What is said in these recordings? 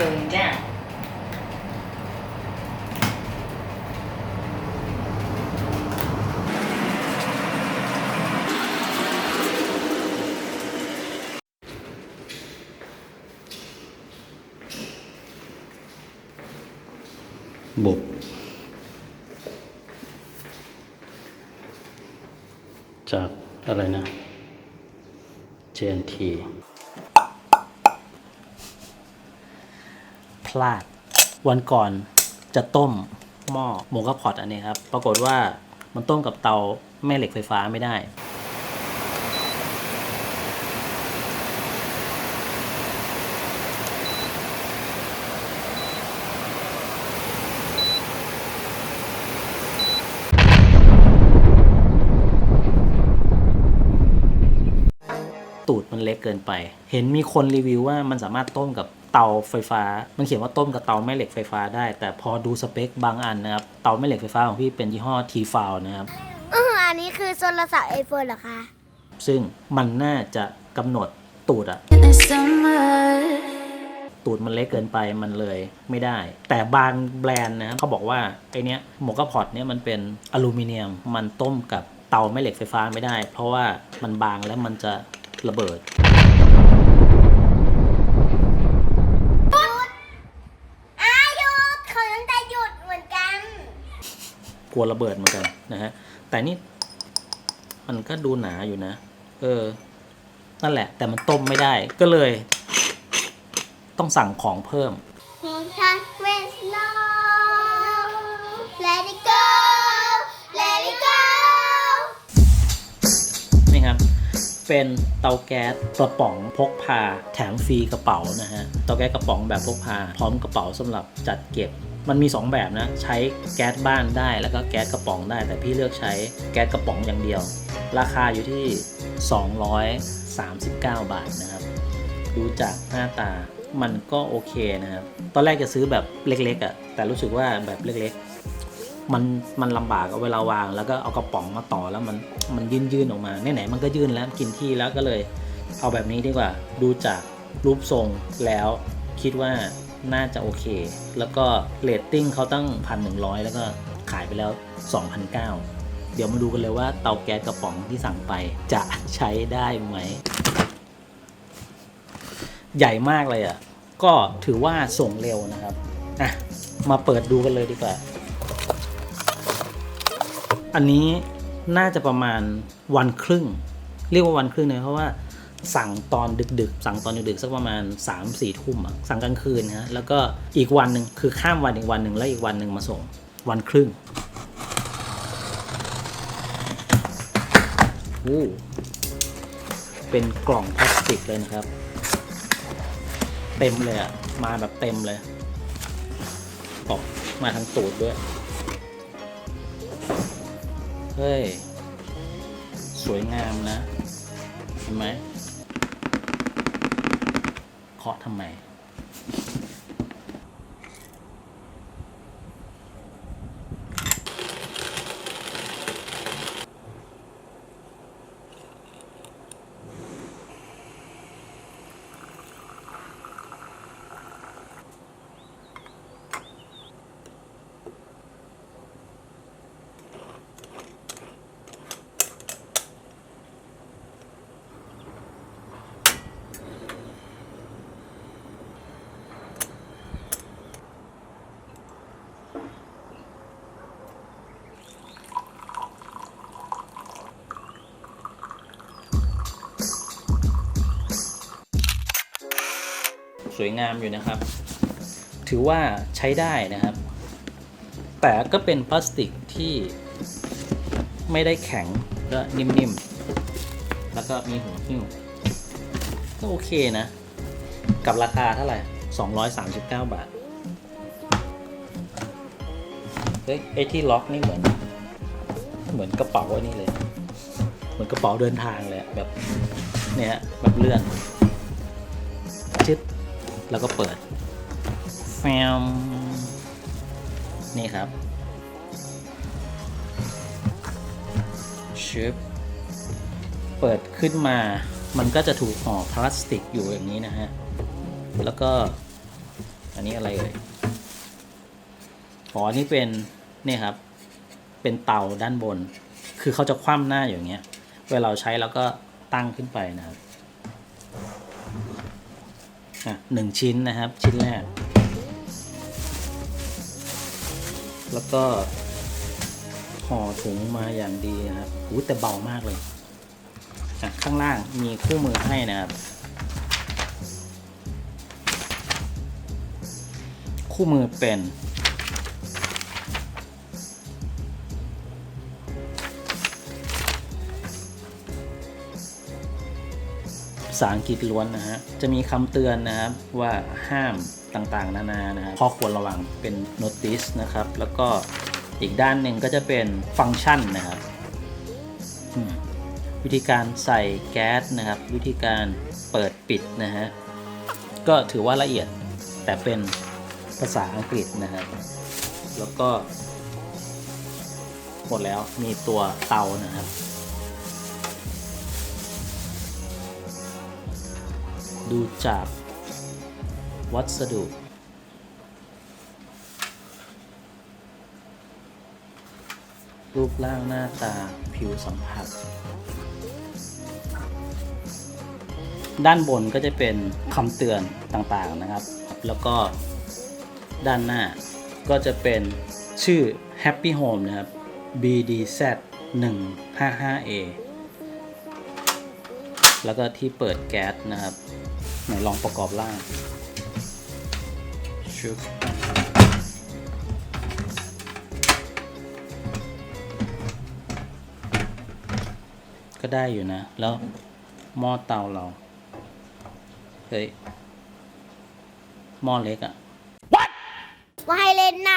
going down บุกจากอะไรนะ JNT พลาด วันก่อนจะต้มหม้อโมกาพอตอันนี้ครับ ปรากฏว่ามันต้มกับเตาแม่เหล็กไฟฟ้าไม่ได้ ตูดมันเล็กเกินไป เห็นมีคนรีวิวว่ามันสามารถต้มกับ เตาไฟฟ้า มันเขียนว่าต้มกับเตาแม่เหล็กไฟฟ้าได้ แต่พอดูสเปคบางอันนะครับ เตาแม่เหล็กไฟฟ้าของพี่เป็นยี่ห้อ t f o u นะครับอืออันนี้คือโทรศัพท์ไอโฟนเหรอคะ ซึ่งมันน่าจะกำหนดตูดอะ in the summer. ตูดมันเล็กเกินไปมันเลยไม่ได้ แต่บางแบรนด์นะเขาบอกว่าไอเนี้ยหมวกกระพอตเนี่ยมันเป็นอลูมิเนียม มันต้มกับเตาแม่เหล็กไฟฟ้าไม่ได้ เพราะว่ามันบางแล้วมันจะระเบิด อาหยุดเขายังจะหยุดเหมือนกัน กลัวระเบิดเหมือนกันนะฮะแต่นี่มันก็ดูหนาอยู่นะ เออ นั่นแหละ แต่มันต้มไม่ได้ก็เลย ต้องสั่งของเพิ่มทักเวสโล Let it go Let it go นี่ครับ เป็นเตาแก๊สกระป๋องพกพาแถมฟรีกระเป๋านะฮะ เตาแก๊สกระป๋องแบบพกพา พร้อมกระเป๋าสำหรับจัดเก็บ มันมี 2 แบบนะ ใช้แก๊สบ้านได้แล้วก็แก๊สกระป๋องได้ แต่พี่เลือกใช้แก๊สกระป๋องอย่างเดียว ราคาอยู่ที่ 239 บาทนะครับ ดูจากหน้าตามันก็โอเคนะครับ ตอนแรกจะซื้อแบบเล็กๆอะ่ะ แต่รู้สึกว่าแบบเล็กๆ มันมันลำบากเอาเวลาวาง แล้วก็เอากระป๋องมาต่อแล้วมันมันยื่นยื่นๆออกมาไหนๆมันก็ยื่นแล้วกินที่แล้วก็เลย เอาแบบนี้ดีกว่า ดูจากรูปทรงแล้วคิดว่า น่าจะโอเค แล้วก็เรตติ้งเขาตั้งพันหนึ่งร้อยแล้วก็ขายไปแล้ว 2,009 เดี๋ยวมาดูกันเลยว่าเตาแก๊สกระป๋องที่สั่งไปจะใช้ได้ไหม ใหญ่มากเลยอะ่ะ ก็ถือว่าส่งเร็วนะครับ อะ มาเปิดดูกันเลยดีกว่า อันนี้น่าจะประมาณวันครึ่ง เรียกว่าวันครึ่งเลยเพราะว่า สั่งตอนดึกๆ สั่งตอนดึกๆ สักประมาณ3ามสี่ทุ่มอะสั่งกลางคืนนะฮะ แล้วก็อีกวันหนึ่งคือข้ามวันอีกวันหนึ่งแล้วอีกวันหนึ่งมาส่งวันครึ่งอู้เป็นกล่องพลาสติกเลยนะครับ เต็มเลยอะมาแบบเต็มเลยตกมาทางตูดด้วย เฮ้ย สวยงามนะ เห็นไหม เคาะทำไม สวยงามอยู่นะครับ ถือว่าใช้ได้นะครับ แต่ก็เป็นพลาสติกที่ไม่ได้แข็งและนิ่มๆ แล้วก็มีหัวหิ้วก็โอเคนะ กับราคาเท่าไหร่ 239 บาท เฮ้ยไอที่ล็อกนี่เหมือน เหมือนกระเป๋าอันนี้เลย เหมือนกระเป๋าเดินทางเลยแบบเนี่ยแบบเลื่อนชึด แล้วก็เปิดแฟมนี่ครับชึบเปิดขึ้นมา มันก็จะถูกห่อพลาสติกอยู่อย่างนี้นะฮะ แล้วก็ อันนี้อะไรเอ่ยอ๋อนี่เป็นนี่ครับ เป็นเตาด้านบน คือเขาจะคว่ำหน้าอย่างเงี้ย เวลาเราใช้แล้วก็ตั้งขึ้นไปนะครับ อะหนึ่งชิ้นนะครับ ชิ้นแรก แล้วก็ห่อถุงมาอย่างดีนะครับอู้แต่เบามากเลยอะข้างล่างมีคู่มือให้นะครับ คู่มือเป็น ษาอังกฤษล้วนนะฮะ จะมีคำเตือนนะครับว่าห้ามต่างๆ นานานะฮะข้อควรระวังเป็น notice นะครับ แล้วก็อีกด้านหนึ่งก็จะเป็นฟังก์ชันนะครับ วิธีการใส่แก๊สนะครับ วิธีการเปิดปิดนะฮะ ก็ถือว่าละเอียดแต่เป็นภาษาอังกฤษนะครับ แล้วก็หมดแล้วมีตัวเตานะครับ ดูจากวัสดุ รูปร่างหน้าตาผิวสัมผัส ด้านบนก็จะเป็นคำเตือนต่างๆนะครับ แล้วก็ด้านหน้าก็จะเป็นชื่อ Happy Home นะครับ BDZ 155A แล้วก็ที่เปิดแก๊สนะครับ ไหนลองประกอบร่างชุบก็ได้อยู่นะ แล้วหม้อเตาเรา เฮ้ย หม้อเล็กอะ่ะว่าให้เล่นน้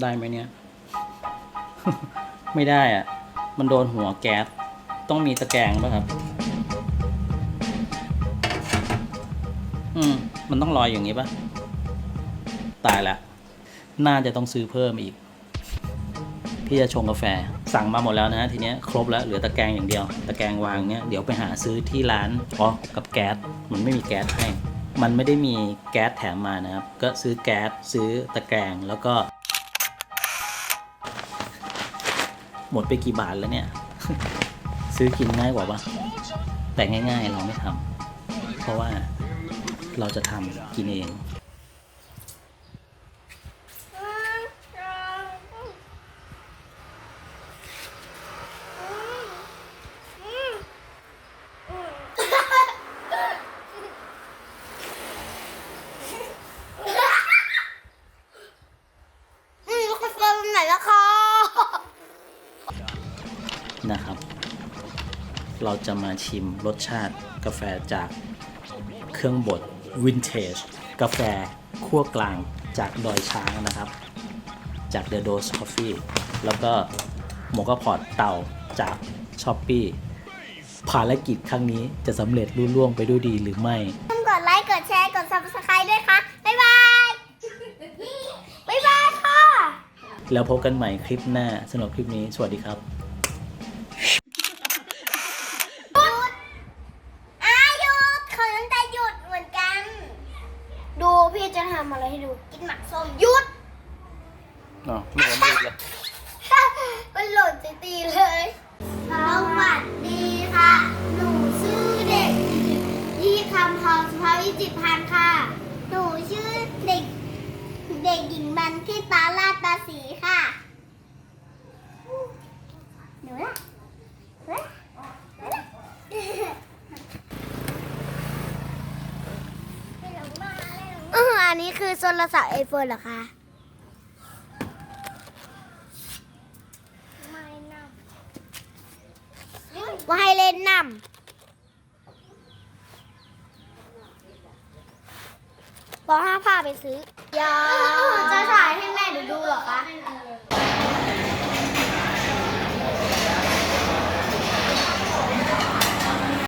ได้ไหมเนี่ย ไม่ได้อะ่ะ มันโดนหัวแก๊ส ต้องมีตะแกรงป่ะครับ อืม มันต้องลอยอย่างนี้ป่ะ ตายละน่าจะต้องซื้อเพิ่มอีก พี่จะชงกาแฟ สั่งมาหมดแล้วนะทีเนี้ยครบแล้วเหลือตะแกรงอย่างเดียว ตะแกรงวางเนี้ยเดี๋ยวไปหาซื้อที่ร้านอ๋อกับแก๊สมันไม่มีแก๊สให้ มันไม่ได้มีแก๊สแถมมานะครับ ก็ซื้อแก๊สซื้อตะแกรงแล้วก็ หมดไปกี่บาทแล้วเนี่ย ซื้อกินง่ายกว่าปะแต่ง่ายๆเราไม่ทำเพราะว่าเราจะทำกินเองำอืมคุณเฟิร์นไหนละคะนะครับ เราจะมาชิมรสชาติกาแฟจากเครื่องบดวินเทจกาแฟคั่วกลางจากดอยช้างนะครับ จาก The Dose Coffee แล้วก็โมกาพอดเต่าจาก s h o p e e ภารกิจครั้งนี้จะสำเร็จรุ่ล่วงไปด้วยดีหรือไม่ต้องกดไลค์ กดแชร์ กด subscribe ด้วยค่ะ บ๊ายบาย บ๊ายบายค่ะ แล้วพบกันใหม่คลิปหน้าสำหรับคลิปนี้ สวัสดีครับ อาหยุดเขายังจะหยุดเหมือนกัน ดูพี่จะ ทำอะไรให้ดู กินหมักส้มหยุดอ๋อไม่เห็นดีเลยมันหล่นจะตีเลยสวัสดีค่ะ หนูชื่อเด็กยี่คำพรสุภาวิจิตรพันธ์ค่ะ หนูชื่อเด็ก เด็กหญิงบันที่ตาลาดตาสีค่ะ หนูล่ะหนูล่ะหนูล่ะเอออันนี้ คือโทรศัพท์ไอโฟนเหรอคะว่าให้เล่นน้ำบอกห้าพาไปซื้อ ยาจะถ่ายให้แม่ดูดูเหรอคะ